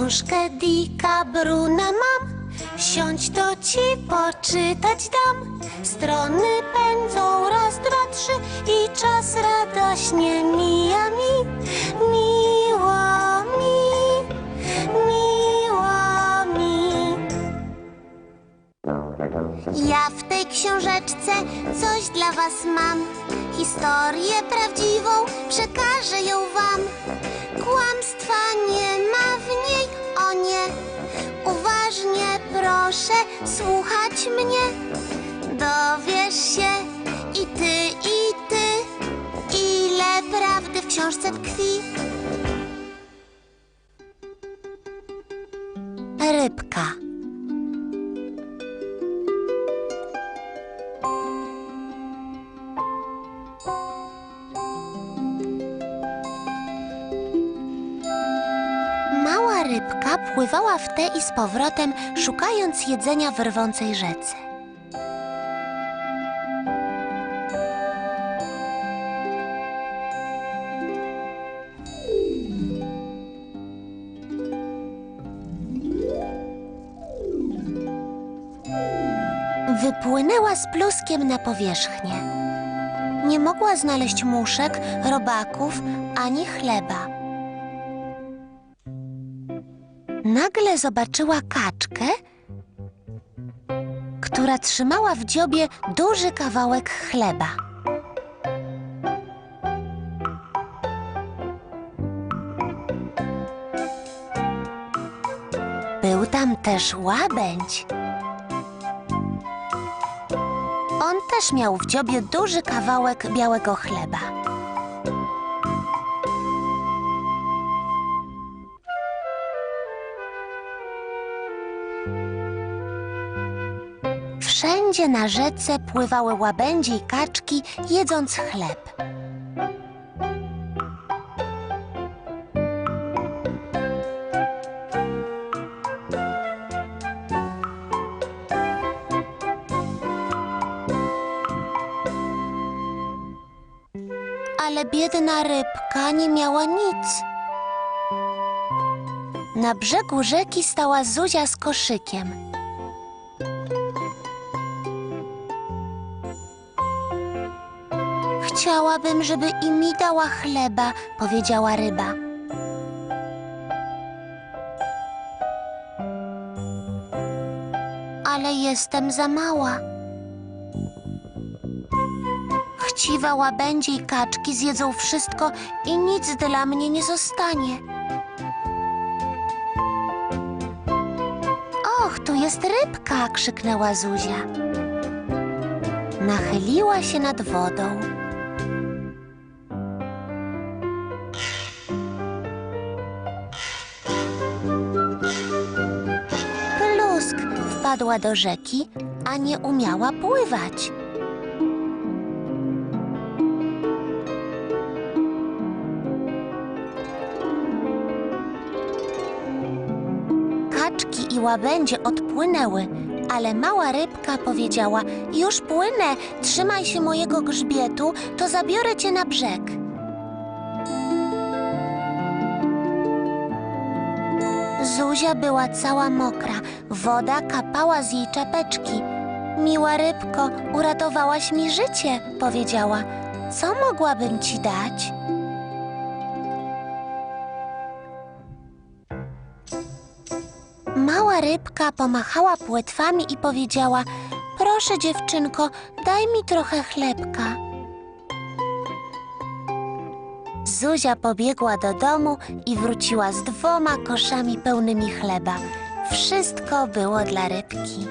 Książkę Dika Bruna mam. Siądź, to ci poczytać dam. Strony pędzą raz, dwa, trzy i czas radośnie mija mi. Miło mi, miło mi. Ja w tej książeczce coś dla was mam. Historię prawdziwą, przekażę ją wam. Kłamstwa nie ma słuchać mnie. Dowiesz się i ty, i ty, ile prawdy w książce tkwi. Rybka. Mała rybka pływała w te i z powrotem, szukając jedzenia w rwącej rzece. Wypłynęła z pluskiem na powierzchnię. Nie mogła znaleźć muszek, robaków ani chleba. Nagle zobaczyła kaczkę, która trzymała w dziobie duży kawałek chleba. Był tam też łabędź. On też miał w dziobie duży kawałek białego chleba. Wszędzie na rzece pływały łabędzie i kaczki, jedząc chleb. Ale biedna rybka nie miała nic. Na brzegu rzeki stała Zuzia z koszykiem. Chciałabym, żeby i mi dała chleba, powiedziała ryba. Ale jestem za mała. Chciwa łabędzie i kaczki zjedzą wszystko i nic dla mnie nie zostanie. Och, tu jest rybka! krzyknęła Zuzia. Nachyliła się nad wodą. Wpadła do rzeki, a nie umiała pływać. Kaczki i łabędzie odpłynęły, ale mała rybka powiedziała: Już płynę, trzymaj się mojego grzbietu, to zabiorę cię na brzeg. Zuzia była cała mokra, woda kapała z jej czapeczki. Miła rybko, uratowałaś mi życie, powiedziała. Co mogłabym ci dać? Mała rybka pomachała płetwami i powiedziała: Proszę, dziewczynko, daj mi trochę chlebka. Zuzia pobiegła do domu i wróciła z dwoma koszami pełnymi chleba. Wszystko było dla rybki.